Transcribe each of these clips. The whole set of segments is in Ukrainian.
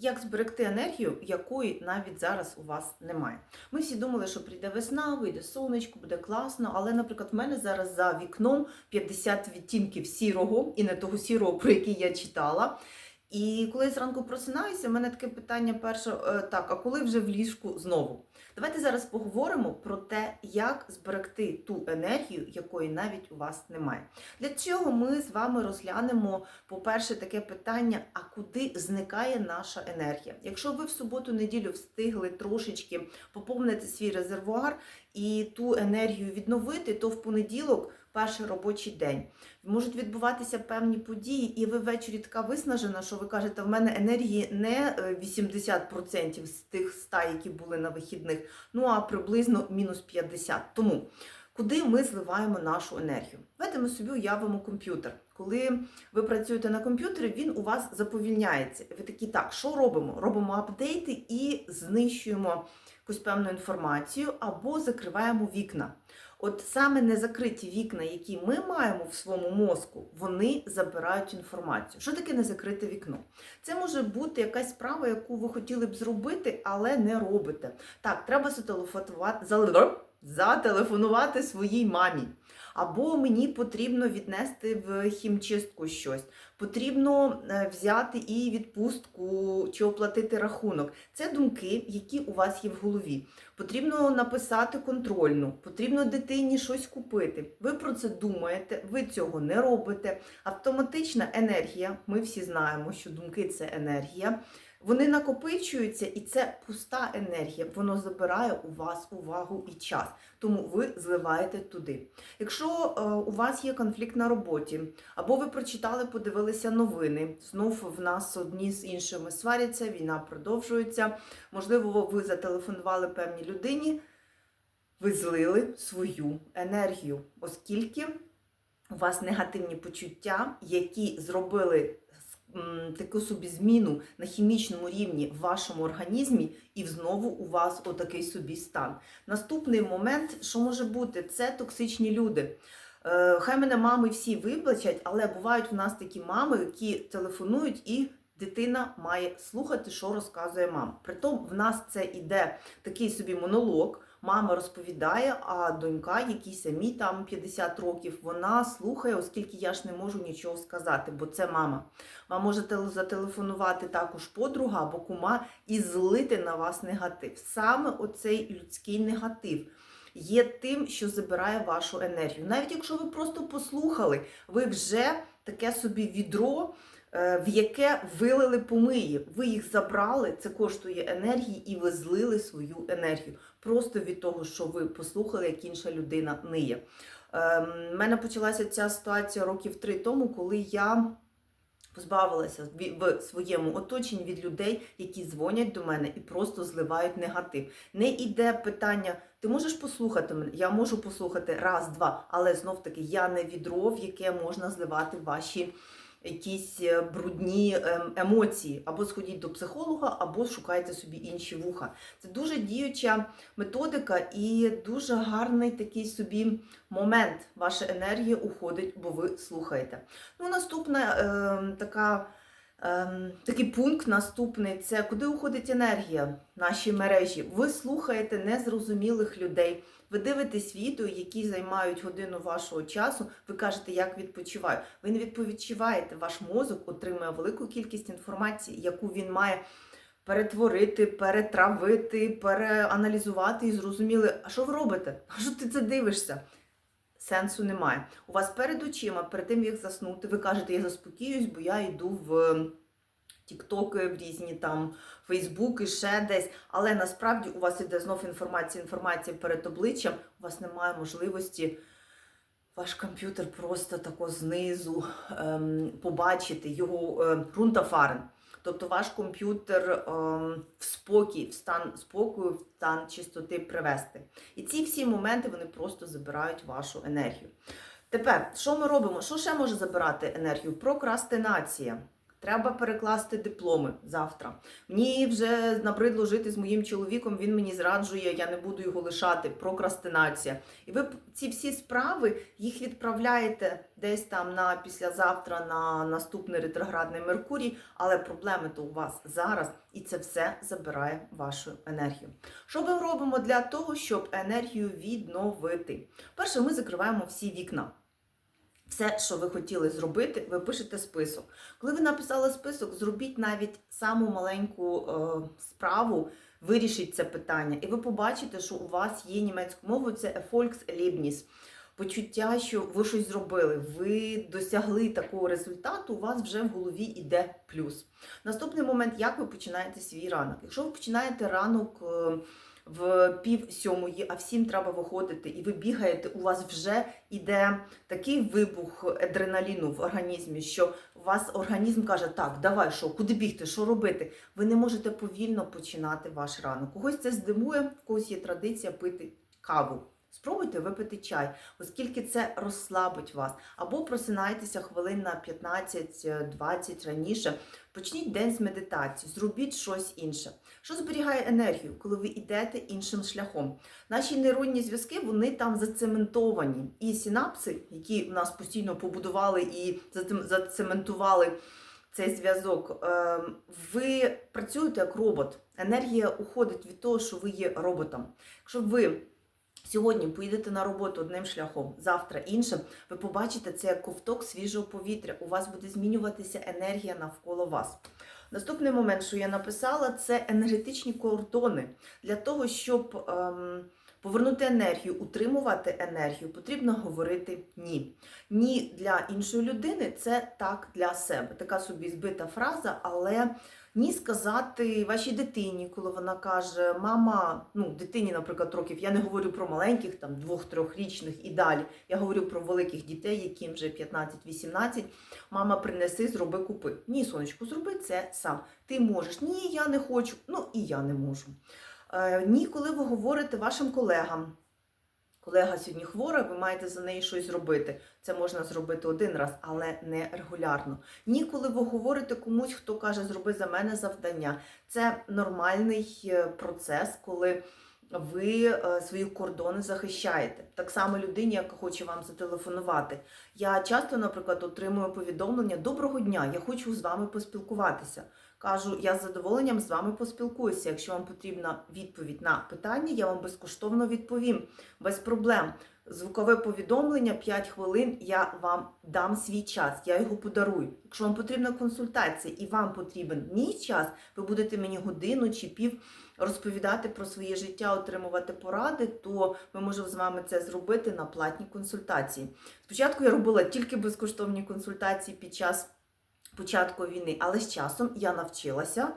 Як зберегти енергію, якої навіть зараз у вас немає? Ми всі думали, що прийде весна, вийде сонечко, буде класно. Але, наприклад, в мене зараз за вікном 50 відтінків сірого і не того сірого, про який я читала. І коли я зранку просинаюся, в мене таке питання перше: е, так, а коли вже в ліжку знову? Давайте зараз поговоримо про те, як зберегти ту енергію, якої навіть у вас немає. Для цього ми з вами розглянемо, по-перше, таке питання: а куди зникає наша енергія? Якщо ви в суботу-неділю встигли трошечки поповнити свій резервуар і ту енергію відновити, то в понеділок. Перший робочий день можуть відбуватися певні події, і ви ввечері така виснажена, що ви кажете, в мене енергії не е, 80% з тих 100, які були на вихідних, ну а приблизно мінус 50. Тому куди ми зливаємо нашу енергію? Давайте ми собі уявимо комп'ютер. Коли ви працюєте на комп'ютері, він у вас заповільняється. Ви такі, так, що робимо? Робимо апдейти і знищуємо якусь певну інформацію або закриваємо вікна. От саме незакриті вікна, які ми маємо в своєму мозку, вони забирають інформацію. Що таке незакрите вікно? Це може бути якась справа, яку ви хотіли б зробити, але не робите. Так, треба зателефонувати, зателефонувати своїй мамі. Або мені потрібно віднести в хімчистку щось, потрібно е, взяти і відпустку чи оплатити рахунок. Це думки, які у вас є в голові. Потрібно написати контрольну, потрібно дитині щось купити. Ви про це думаєте, ви цього не робите. Автоматична енергія, ми всі знаємо, що думки це енергія. Вони накопичуються, і це пуста енергія. Воно забирає у вас увагу і час. Тому ви зливаєте туди. Якщо е, у вас є конфлікт на роботі, або ви прочитали, подивилися новини, знов в нас одні з іншими сваряться, війна продовжується. Можливо, ви зателефонували певній людині, ви злили свою енергію, оскільки у вас негативні почуття, які зробили таку собі зміну на хімічному рівні в вашому організмі, і знову у вас отакий собі стан. Наступний момент, що може бути, це токсичні люди. Е, Хай мене мами всі виплачать, але бувають в нас такі мами, які телефонують і. Дитина має слухати, що розказує мама. Притом в нас це іде такий собі монолог. Мама розповідає, а донька, якій самі там 50 років, вона слухає, оскільки я ж не можу нічого сказати, бо це мама. Вам може зателефонувати також подруга або кума і злити на вас негатив. Саме оцей людський негатив є тим, що забирає вашу енергію. Навіть якщо ви просто послухали, ви вже таке собі відро. е, В яке вилили помиї, ви їх забрали, це коштує енергії, і ви злили свою енергію. Просто від того, що ви послухали, як інша людина ниє. У мене почалася ця ситуація років три тому, коли я позбавилася в своєму оточенні від людей, які дзвонять до мене і просто зливають негатив. Не іде питання, ти можеш послухати мене? Я можу послухати раз, два, але знов таки я не відро, в яке можна зливати ваші. Якісь е, брудні ем, емоції, або сходіть до психолога, або шукайте собі інші вуха. Це дуже діюча методика і дуже гарний такий собі момент. Ваша енергія уходить, бо ви слухаєте. Ну, наступна ем, така. Ем, такий пункт наступний це куди уходить енергія наші мережі. Ви слухаєте незрозумілих людей. Ви дивитесь відео, які займають годину вашого часу. Ви кажете, як відпочиваю. Ви не відпочиваєте. Ваш мозок отримує велику кількість інформації, яку він має перетворити, перетравити, переаналізувати і зрозуміли, а що ви робите? А що ти це дивишся? Сенсу немає. У вас перед очима, перед тим як заснути, ви кажете, я заспокіюсь, бо я йду в тіктоки, в різні там Фейсбуки, ще десь. Але насправді у вас іде знов інформація, інформація перед обличчям, у вас немає можливості. Ваш комп'ютер просто тако знизу ем, побачити його е, ґрунтафарен. Тобто ваш комп'ютер ем, в спокій, в стан спокою, в стан чистоти привести. І ці всі моменти вони просто забирають вашу енергію. Тепер, що ми робимо? Що ще може забирати енергію? Прокрастинація. Треба перекласти дипломи завтра. Мені вже набридло жити з моїм чоловіком, він мені зраджує, я не буду його лишати. Прокрастинація. І ви ці всі справи їх відправляєте десь там на післязавтра на наступний ретроградний Меркурій, але проблеми то у вас зараз, і це все забирає вашу енергію. Що ми робимо для того, щоб енергію відновити? Перше, ми закриваємо всі вікна. Все, що ви хотіли зробити, ви пишете список. Коли ви написали список, зробіть навіть саму маленьку е, справу, вирішіть це питання, і ви побачите, що у вас є німецькою мовою це Erfolgserlebnis. Почуття, що ви щось зробили, ви досягли такого результату, у вас вже в голові йде плюс. Наступний момент, як ви починаєте свій ранок. Якщо ви починаєте ранок е, в пів сьомої, а всім треба виходити, і ви бігаєте, у вас вже йде такий вибух адреналіну в організмі, що у вас організм каже, так, давай, що, куди бігти, що робити. Ви не можете повільно починати ваш ранок. Когось це здимує, в когось є традиція пити каву. Спробуйте випити чай, оскільки це розслабить вас. Або просинайтеся хвилин на 15-20 раніше. Почніть день з медитації, зробіть щось інше. Що зберігає енергію, коли ви йдете іншим шляхом? Наші нейронні зв'язки вони там зацементовані. І синапси, які в нас постійно побудували і зацементували цей зв'язок, е, ви працюєте як робот. Енергія уходить від того, що ви є роботом. Якщо ви Сьогодні поїдете на роботу одним шляхом, завтра іншим. Ви побачите це як ковток свіжого повітря. У вас буде змінюватися енергія навколо вас. Наступний момент, що я написала, це енергетичні кордони. Для того, щоб ем, повернути енергію, утримувати енергію, потрібно говорити ні. Ні для іншої людини це так для себе. Така собі збита фраза, але ні сказати вашій дитині, коли вона каже, мама, ну дитині, наприклад, років, я не говорю про маленьких, там двох-трьохрічних і далі. Я говорю про великих дітей, яким вже 15-18. Мама, принеси, зроби, купи. Ні, сонечку, зроби це сам. Ти можеш. Ні, я не хочу. Ну і я не можу. Е, ні, коли ви говорите вашим колегам. Колега сьогодні хвора, ви маєте за неї щось зробити. Це можна зробити один раз, але не регулярно. Ні, коли ви говорите комусь, хто каже, зроби за мене завдання. Це нормальний е, процес, коли ви е, свої кордони захищаєте. Так само людині, яка хоче вам зателефонувати. Я часто, наприклад, отримую повідомлення Доброго дня, я хочу з вами поспілкуватися. Кажу, я з задоволенням з вами поспілкуюся. Якщо вам потрібна відповідь на питання, я вам безкоштовно відповім. Без проблем. Звукове повідомлення 5 хвилин. Я вам дам свій час, я його подарую. Якщо вам потрібна консультація і вам потрібен мій час, ви будете мені годину чи пів розповідати про своє життя, отримувати поради, то ми можемо з вами це зробити на платній консультації. Спочатку я робила тільки безкоштовні консультації під час початку війни, але з часом я навчилася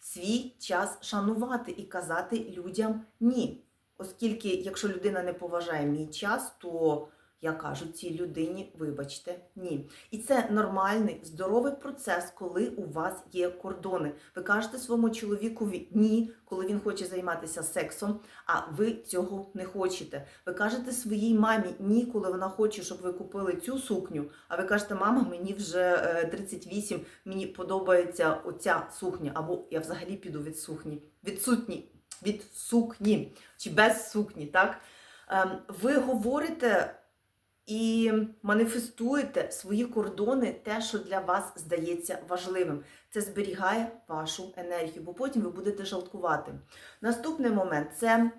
свій час шанувати і казати людям ні. Оскільки, якщо людина не поважає мій час, то я кажу цій людині, вибачте, ні. І це нормальний здоровий процес, коли у вас є кордони. Ви кажете своєму чоловікові ні, коли він хоче займатися сексом, а ви цього не хочете. Ви кажете своїй мамі ні, коли вона хоче, щоб ви купили цю сукню. А ви кажете, мама, мені вже е, 38, мені подобається оця сукня, або я взагалі піду від сукні, від сутні, від сукні чи без сукні, так? Ем, Ви говорите і маніфестуєте свої кордони, те, що для вас здається важливим. Це зберігає вашу енергію, бо потім ви будете жалкувати. Наступний момент це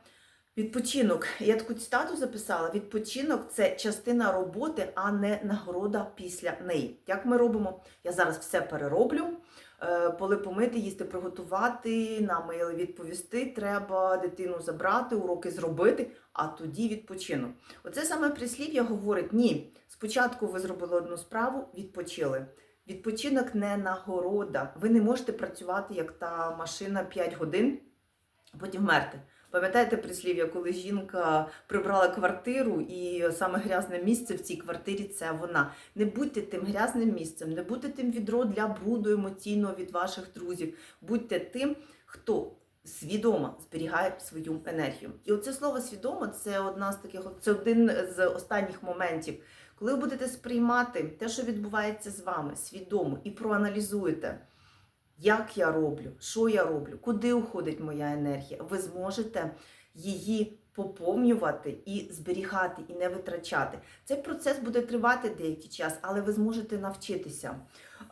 відпочинок. Я таку цитату записала: відпочинок це частина роботи, а не нагорода після неї. Як ми робимо? Я зараз все перероблю. Е, Поли помити, їсти приготувати, на мейли відповісти, треба дитину забрати, уроки зробити, а тоді відпочинок. Оце саме прислів'я говорить: ні, спочатку ви зробили одну справу, відпочили. Відпочинок не нагорода. Ви не можете працювати як та машина 5 годин, а потім вмерти. Пам'ятаєте прислів'я, коли жінка прибрала квартиру, і саме грязне місце в цій квартирі це вона. Не будьте тим грязним місцем, не будьте тим відро для бруду емоційного від ваших друзів. Будьте тим, хто свідомо зберігає свою енергію. І оце слово свідомо це одна з таких, це один з останніх моментів, Коли ви будете сприймати те, що відбувається з вами, свідомо і проаналізуєте, як я роблю, що я роблю, куди уходить моя енергія, ви зможете її поповнювати і зберігати, і не витрачати. Цей процес буде тривати деякий час, але ви зможете навчитися.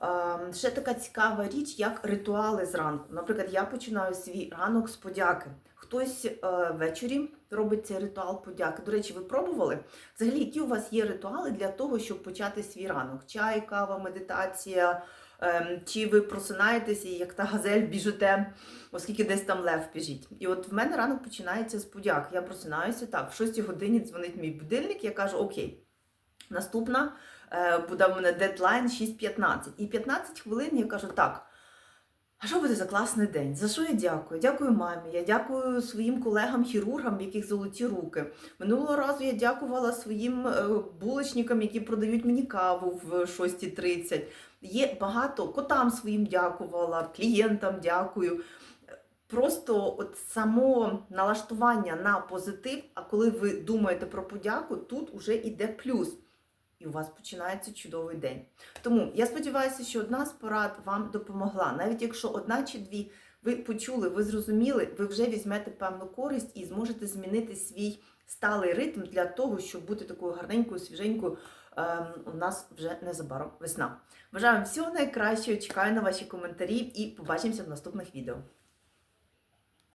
Е, Ще така цікава річ, як ритуали зранку. Наприклад, я починаю свій ранок з подяки. Хтось е, ввечері робить цей ритуал подяки. До речі, ви пробували? Взагалі, які у вас є ритуали для того, щоб почати свій ранок? Чай, кава, медитація. Ем, Чи ви просинаєтесь і як та газель біжите, оскільки десь там лев біжить. І от в мене ранок починається з подяк. Я просинаюся так, в 6 годині дзвонить мій будильник, я кажу, окей, наступна е, буде в мене дедлайн 6.15. І 15 хвилин я кажу, так. А що буде за класний день? За що я дякую? Дякую мамі, я дякую своїм колегам-хірургам, яких золоті руки. Минулого разу я дякувала своїм е, булочникам, які продають мені каву в 6.30. Є багато котам своїм дякувала, клієнтам дякую. Просто от само налаштування на позитив, а коли ви думаєте про подяку, тут уже йде плюс. І у вас починається чудовий день. Тому я сподіваюся, що одна з порад вам допомогла. Навіть якщо одна чи дві ви почули, ви зрозуміли, ви вже візьмете певну користь і зможете змінити свій сталий ритм для того, щоб бути такою гарненькою, свіженькою. Ем, у нас вже незабаром весна. Бажаю вам всього найкращого, чекаю на ваші коментарі і побачимося в наступних відео.